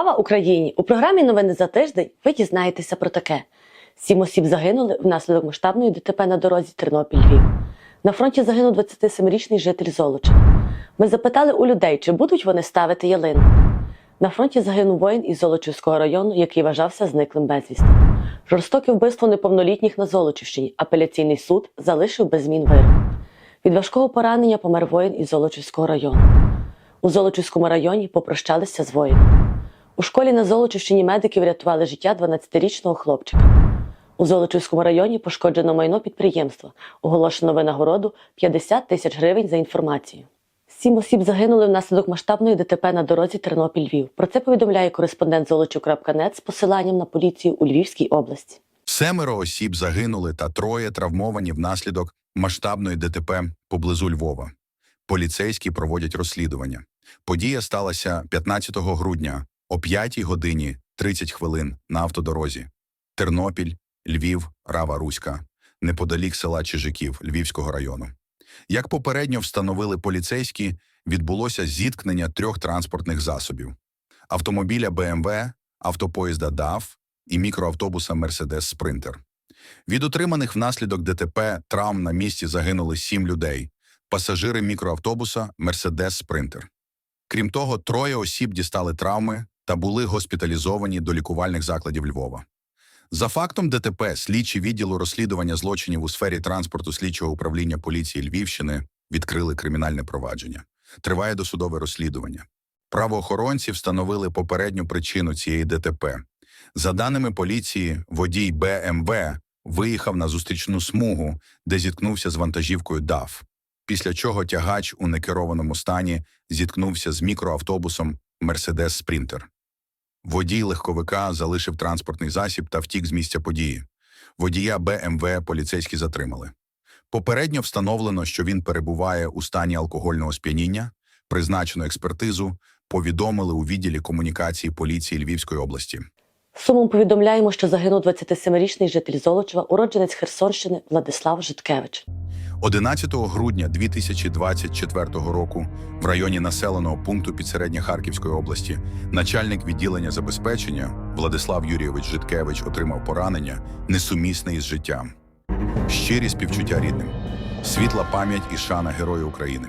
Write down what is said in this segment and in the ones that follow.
Слава Україні! У програмі Новини за тиждень ви дізнаєтеся про таке: сім осіб загинули внаслідок масштабної ДТП на дорозі Тернопіль-Львів. На фронті загинув 27-річний житель Золоча. Ми запитали у людей, чи будуть вони ставити ялину. На фронті загинув воїн із Золочівського району, який вважався зниклим безвісти. Жорстоке вбивство неповнолітніх на Золочівщині. Апеляційний суд залишив без змін вирок. Від важкого поранення помер воїн із Золочівського району. У Золочівському районі попрощалися з воїном. У школі на Золочівщині медики врятували життя 12-річного хлопчика. У Золочівському районі пошкоджено майно підприємства. Оголошено винагороду 50 тисяч гривень за інформацію. Сім осіб загинули внаслідок масштабної ДТП на дорозі Тернопіль-Львів. Про це повідомляє кореспондент Золочів.нет з посиланням на поліцію у Львівській області. Семеро осіб загинули та троє травмовані внаслідок масштабної ДТП поблизу Львова. Поліцейські проводять розслідування. Подія сталася 15 грудня о 5 годині 30 хвилин на автодорозі. Тернопіль, Львів, Рава Руська, неподалік села Чижиків Львівського району. Як попередньо встановили поліцейські, відбулося зіткнення трьох транспортних засобів: автомобіля БМВ, автопоїзда ДАФ і мікроавтобуса Мерседес Спринтер. Від отриманих внаслідок ДТП травм на місці загинули сім людей, пасажири мікроавтобуса Мерседес Спринтер. Крім того, троє осіб дістали травми та були госпіталізовані до лікувальних закладів Львова. За фактом ДТП, слідчі відділу розслідування злочинів у сфері транспорту слідчого управління поліції Львівщини відкрили кримінальне провадження. Триває досудове розслідування. Правоохоронці встановили попередню причину цієї ДТП. За даними поліції, водій БМВ виїхав на зустрічну смугу, де зіткнувся з вантажівкою ДАФ, після чого тягач у некерованому стані зіткнувся з мікроавтобусом Мерседес Спринтер. Водій легковика залишив транспортний засіб та втік з місця події. Водія БМВ поліцейські затримали. Попередньо встановлено, що він перебуває у стані алкогольного сп'яніння, призначено експертизу, повідомили у відділі комунікації поліції Львівської області. Сумом повідомляємо, що загинув 27-річний житель Золочева, уродженець Херсонщини Владислав Житкевич. 11 грудня 2024 року в районі населеного пункту Підсередня Харківської області начальник відділення забезпечення Владислав Юрійович Житкевич отримав поранення, несумісне із життям. Щирі співчуття рідним, світла пам'ять і шана Герою України.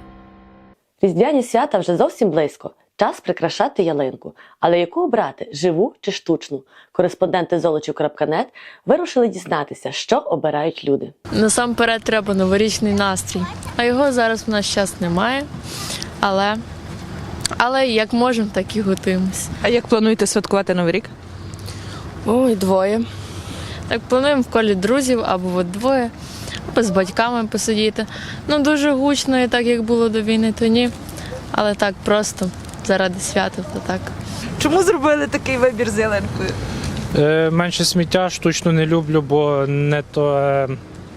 Різдвяні свята вже зовсім близько. Час прикрашати ялинку. Але яку обрати живу чи штучну? Кореспонденти Золочів.нет вирушили дізнатися, що обирають люди. Насамперед треба новорічний настрій. А його зараз в наш час немає. Але, але як можемо, так і готуємось. А як плануєте святкувати Новий рік? Ой, двоє. Так плануємо в колі друзів або от двоє, або з батьками посидіти. Ну дуже гучно, і так як було до війни, то ні. Але так просто заради свята, то так. Чому зробили такий вибір з ялинкою? Е, менше сміття штучно не люблю, бо не, то, е,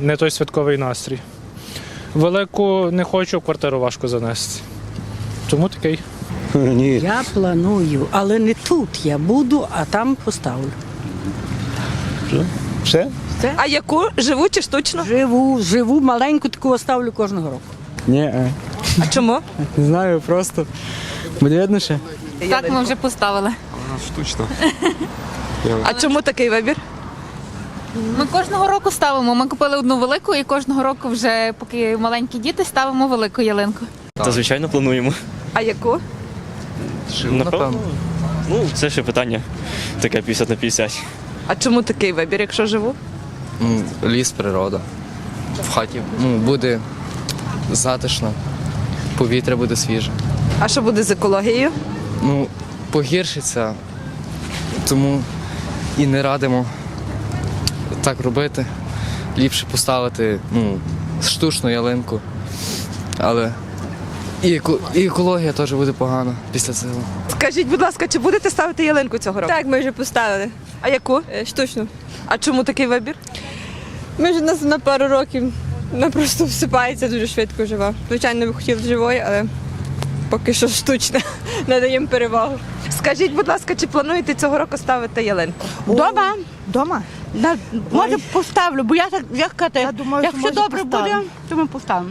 не той святковий настрій. Велику не хочу, в квартиру важко занести. Тому такий. Ні, Я планую, але не тут я буду, а там поставлю. все? А яку живу чи штучну? Живу, живу, маленьку таку ставлю кожного року. Ні, А чому? не знаю, просто буде видно ще. Так, ми вже поставили. А чому такий вибір? Ми кожного року ставимо. Ми купили одну велику і кожного року, вже поки маленькі діти, ставимо велику ялинку. Та звичайно плануємо. А яку? Напевно. Ну, це ще питання таке 50 на 50. А чому такий вибір, якщо живу? Ну, Ліс, природа. В хаті ну, буде затишно, повітря буде свіже. А що буде з екологією? Ну, погіршиться, тому і не радимо так робити. Ліпше поставити ну, штучну ялинку. Але і, еко- і екологія теж буде погана після цього. Скажіть, будь ласка, чи будете ставити ялинку цього року? Так, ми вже поставили А яку? е, штучно. А чому такий вибір? Ми вже нас на пару років вона просто всипається дуже швидко жива. Звичайно, би хотів живої, але поки що штучна. Надаємо перевагу. Скажіть, будь ласка, чи плануєте цього року ставити ялинку? Дома? Дома? На, може поставлю, бо я так як казати, Я думаю, що якщо може добре поставимо. буде, то ми поставимо.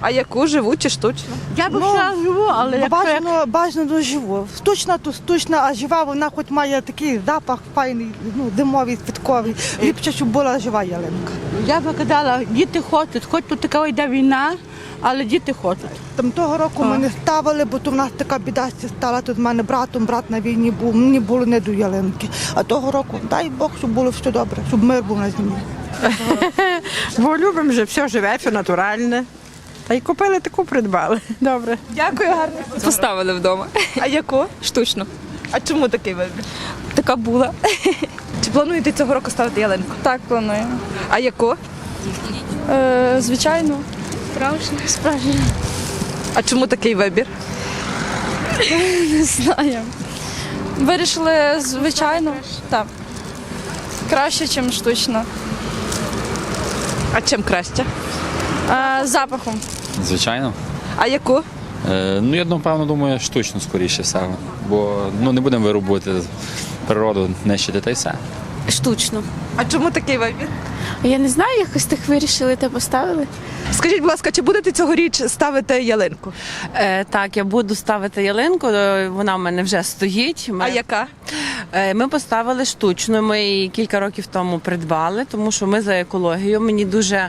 А яку живу чи штучну? Я б Ну, ще живу, але якщо як... Бажано, бажано живу. Штучна, то штучна, а жива вона хоч має такий запах файний, ну, димовий, святковий. Ліпше, щоб була жива ялинка. я б казала, діти хочуть, хоч тут така йде війна, але діти хочуть. Там того року ми не ставили, бо то в нас така біда стала. Тут в мене братом, брат на війні був, мені було не до ялинки. А того року, дай Бог, щоб було все добре, щоб мир був на землі. Бо любимо вже все живе, все натуральне. Та й купили таку, придбали. Добре. Дякую, гарно. Поставили вдома. А яку? Штучно. А чому такий вибір? Така була. Чи плануєте цього року ставити ялинку? Так плануємо. А яку? Е, звичайно. Справжньо. Справжньо. А чому такий вибір? Не знаю. Вирішили, звичайно. Так. Краще, ніж штучно. А чим краще? Е, запахом. Звичайно. А яку? Е, ну, я напевно думаю, штучно скоріше все. Бо ну, не будемо вирубувати природу, нищити та й все. Штучно. А чому такий вибір? Я не знаю, якось тих вирішили та поставили. Скажіть, будь ласка, чи будете цьогоріч ставити ялинку? Е, так, я буду ставити ялинку, е, вона в мене вже стоїть. Ми, А яка? Е, ми поставили штучну, ми її кілька років тому придбали, тому що ми за екологію. Мені дуже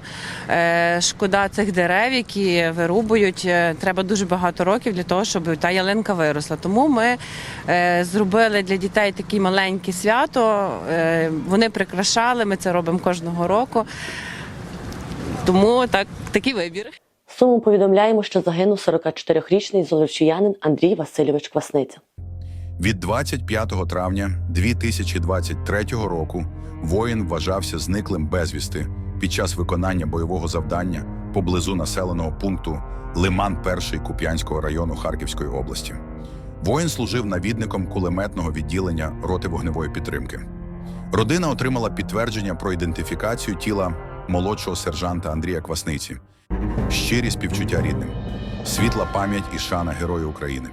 е, шкода цих дерев, які вирубують. Е, Треба дуже багато років для того, щоб та ялинка виросла. Тому ми зробили для дітей таке маленьке свято. Вони прикрашали, ми це робимо кожного року. Тому так, такий вибір. Сумом повідомляємо, що загинув 44-річний золочіянин Андрій Васильович Квасниця. Від 25 травня 2023 року воїн вважався зниклим безвісти під час виконання бойового завдання поблизу населеного пункту Лиман 1 Куп'янського району Харківської області. Воїн служив навідником кулеметного відділення роти вогневої підтримки. Родина отримала підтвердження про ідентифікацію тіла молодшого сержанта Андрія Квасниці. Щирі співчуття рідним, світла пам'ять і шана Герою України.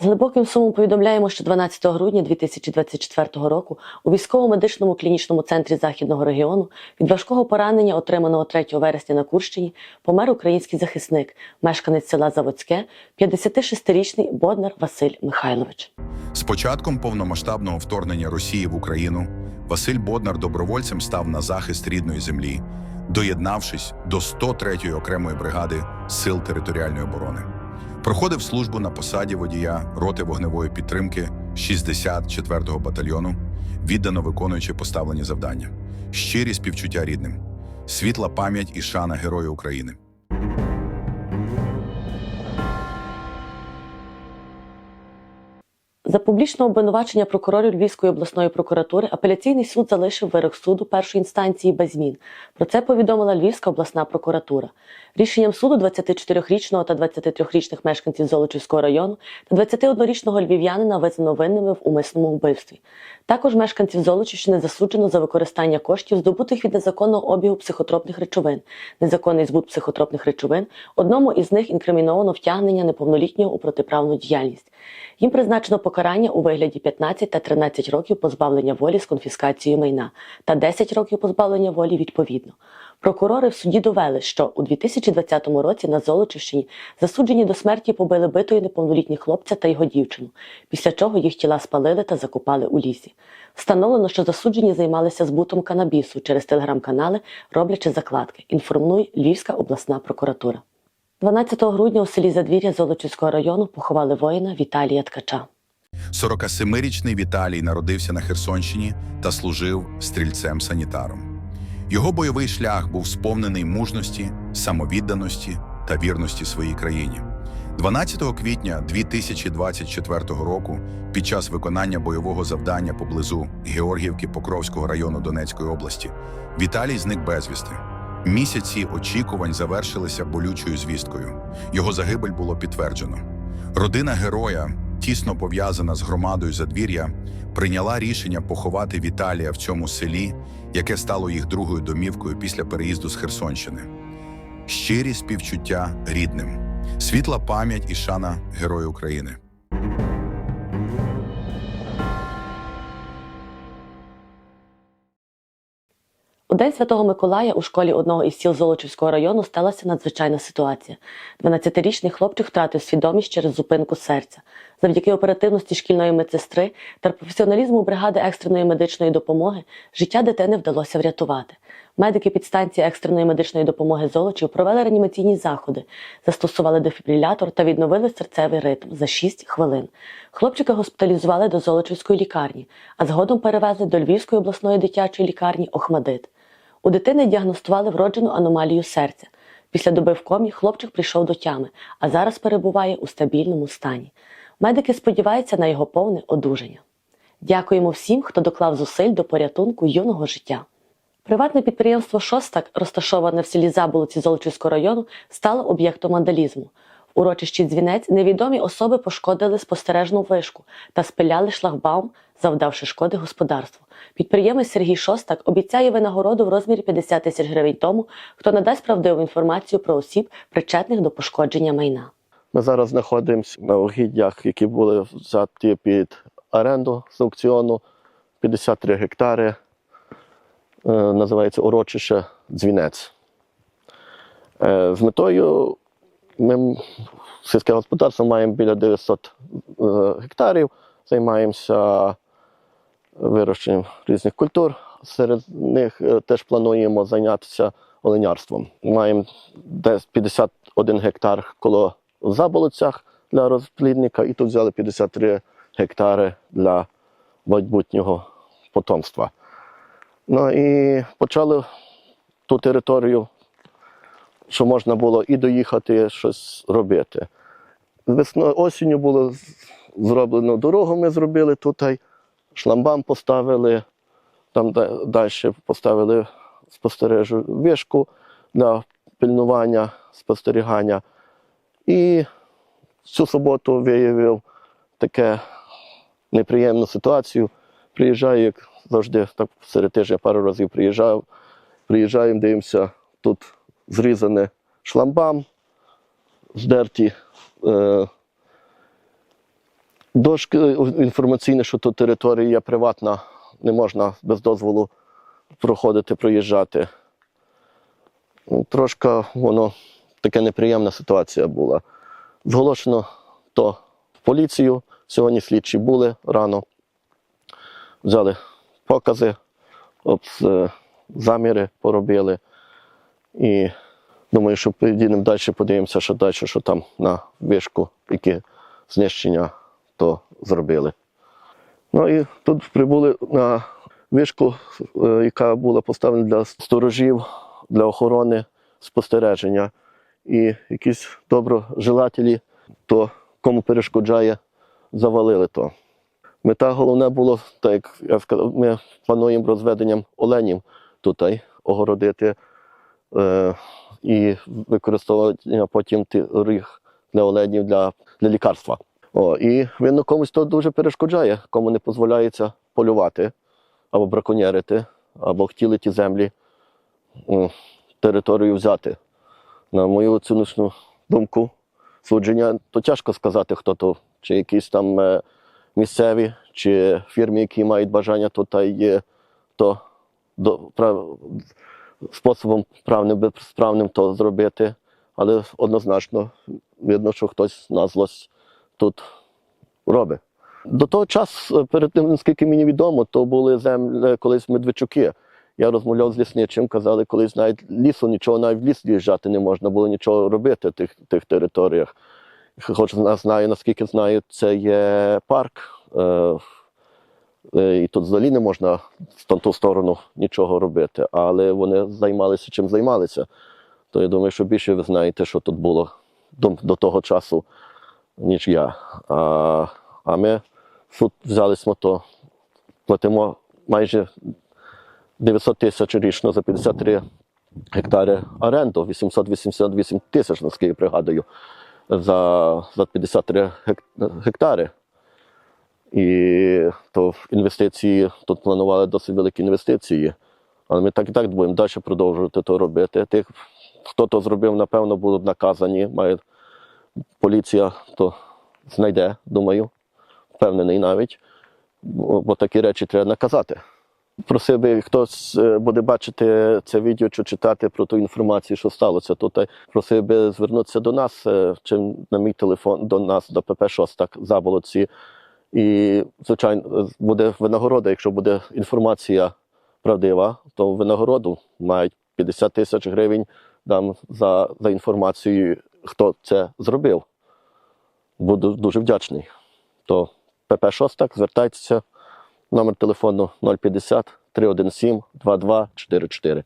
З глибоким сумом повідомляємо, що 12 грудня 2024 року у військово-медичному клінічному центрі західного регіону від важкого поранення, отриманого 3 вересня на Курщині, помер український захисник, мешканець села Заводське, 56-річний Боднар Василь Михайлович. З початком повномасштабного вторгнення Росії в Україну Василь Боднар добровольцем став на захист рідної землі, доєднавшись до 103-ї окремої бригади Сил територіальної оборони. Проходив службу на посаді водія роти вогневої підтримки 64-го батальйону, віддано виконуючи поставлені завдання. Щирі співчуття рідним, світла пам'ять і шана Герою України. За публічне обвинувачення прокурорів Львівської обласної прокуратури апеляційний суд залишив вирок суду першої інстанції без змін. Про це повідомила Львівська обласна прокуратура. Рішенням суду 24-річного та 23-річних мешканців Золочівського району та 21-річного львів'янина визнано винними в умисному вбивстві. Також мешканців Золочівщини засуджено за використання коштів, здобутих від незаконного обігу психотропних речовин, незаконний збут психотропних речовин. Одному із них інкриміновано втягнення неповнолітнього у протиправну діяльність. Їм призначено покарання у вигляді 15 та 13 років позбавлення волі з конфіскацією майна та 10 років позбавлення волі відповідно. Прокурори в суді довели, що у 2020 році на Золочівщині засуджені до смерті побили битою неповнолітніх хлопця та його дівчину, після чого їх тіла спалили та закопали у лісі. Встановлено, що засуджені займалися збутом канабісу через телеграм-канали, роблячи закладки. Інформує Львівська обласна прокуратура. 12 грудня у селі Задвір'я Золочівського району поховали воїна Віталія Ткача. 47-річний Віталій народився на Херсонщині та служив стрільцем-санітаром. Його бойовий шлях був сповнений мужності, самовідданості та вірності своїй країні. 12 квітня 2024 року, під час виконання бойового завдання поблизу Георгіївки Покровського району Донецької області, Віталій зник безвісти. Місяці очікувань завершилися болючою звісткою. Його загибель було підтверджено. Родина героя, тісно пов'язана з громадою задвір'я, прийняла рішення поховати Віталія в цьому селі, яке стало їх другою домівкою після переїзду з Херсонщини. Щирі співчуття рідним, світла пам'ять і шана Герою України. У День Святого Миколая у школі одного із сіл Золочівського району сталася надзвичайна ситуація. 12-річний хлопчик втратив свідомість через зупинку серця. Завдяки оперативності шкільної медсестри та професіоналізму бригади екстреної медичної допомоги життя дитини вдалося врятувати. Медики підстанції екстреної медичної допомоги Золочів провели реанімаційні заходи, застосували дефібрилятор та відновили серцевий ритм за 6 хвилин. Хлопчика госпіталізували до Золочівської лікарні, а згодом перевезли до Львівської обласної дитячої лікарні Охмадит. У дитини діагностували вроджену аномалію серця. Після доби в комі хлопчик прийшов до тями, а зараз перебуває у стабільному стані. Медики сподіваються на його повне одужання. Дякуємо всім, хто доклав зусиль до порятунку юного життя. Приватне підприємство Шостак, розташоване в селі Заболоці Золочівського району, стало об'єктом вандалізму. Урочищі дзвінець невідомі особи пошкодили спостережну вишку та спиляли шлагбаум, завдавши шкоди господарству. Підприємець Сергій Шостак обіцяє винагороду в розмірі 50 тисяч гривень тому, хто надасть правдиву інформацію про осіб, причетних до пошкодження майна. Ми зараз знаходимося на угіддях, які були взяті під оренду з аукціону 53 гектари. Е, Називається урочище Дзвінець. Е, З метою ми сільське господарство маємо біля 900 е, гектарів, займаємося вирощенням різних культур. Серед них теж плануємо зайнятися оленярством. Маємо десь 51 гектар коло в заболоцях для розплідника, і тут взяли 53 гектари для майбутнього потомства. Ну і почали ту територію, що можна було і доїхати, щось робити. Весною осінню було зроблено дорогу, ми зробили тут, шламбам поставили, там далі поставили спостережу вишку для пильнування, спостерігання. І цю суботу виявив таке неприємну ситуацію. Приїжджаю, як завжди, так серед тижня пару разів приїжджав. Приїжджаємо, дивимося, тут зрізане шламбам, здерті е, дошки інформаційні, що тут територія приватна, не можна без дозволу проходити, проїжджати. Ну, Трошки воно така неприємна ситуація була. Зголошено то в поліцію. Сьогодні слідчі були рано. Взяли покази, от, е, заміри поробили. І думаю, що поїдемо далі, подивимося, що далі, що там на вишку, які знищення то зробили. Ну і тут прибули на вишку, е, яка була поставлена для сторожів, для охорони спостереження. І якісь доброжелателі, то кому перешкоджає, завалили то. Мета головне було, так як я сказав, ми плануємо розведенням оленів тут огородити е, і використовувати потім ті ріг для оленів для, для лікарства. О, і видно, комусь то дуже перешкоджає, кому не дозволяється полювати або браконьєрити, або хотіли ті землі територію взяти. На мою оціночну думку, судження, то тяжко сказати, хто то, чи якісь там е, місцеві, чи фірми, які мають бажання тут є, то до, прав, способом правним, безправним то зробити. Але однозначно видно, що хтось на злость тут робить. До того часу, перед тим, наскільки мені відомо, то були землі колись медведчуки. Я розмовляв з лісничим, казали, колись навіть лісу нічого, навіть в ліс в'їжджати не можна було нічого робити в тих, тих територіях. Хоч знаю, наскільки знаю, це є парк. Е, е, і тут взагалі не можна в ту сторону нічого робити, але вони займалися чим займалися. То я думаю, що більше ви знаєте, що тут було до, до того часу, ніж я. А, а ми суд взяли то, платимо майже 900 тисяч річно за 53 гектари оренду, 888 тисяч, наскільки пригадую, за, за 53 гектари. І то інвестиції, тут планували досить великі інвестиції. Але ми так і так будемо далі продовжувати то робити. Тих, хто то зробив, напевно, будуть наказані. Має, поліція то знайде, думаю, впевнений навіть. Бо, такі речі треба наказати. Просив би, хтось е, буде бачити це відео чи читати про ту інформацію, що сталося тут. Просив би звернутися до нас, е, чи на мій телефон до нас, до ПП Шостак, Заболоці. І, звичайно, буде винагорода, якщо буде інформація правдива, то винагороду мають 50 тисяч гривень дам за, за інформацію, хто це зробив. Буду дуже вдячний. То ПП Шостак, звертайтеся. Номер телефону 050 317 2244.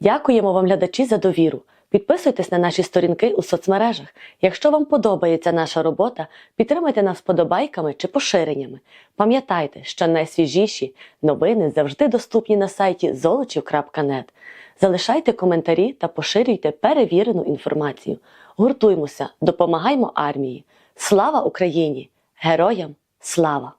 Дякуємо вам, глядачі, за довіру. Підписуйтесь на наші сторінки у соцмережах. Якщо вам подобається наша робота, підтримайте нас вподобайками чи поширеннями. Пам'ятайте, що найсвіжіші новини завжди доступні на сайті золочів.нет. Залишайте коментарі та поширюйте перевірену інформацію. Гуртуймося, допомагаймо армії. Слава Україні! Героям слава!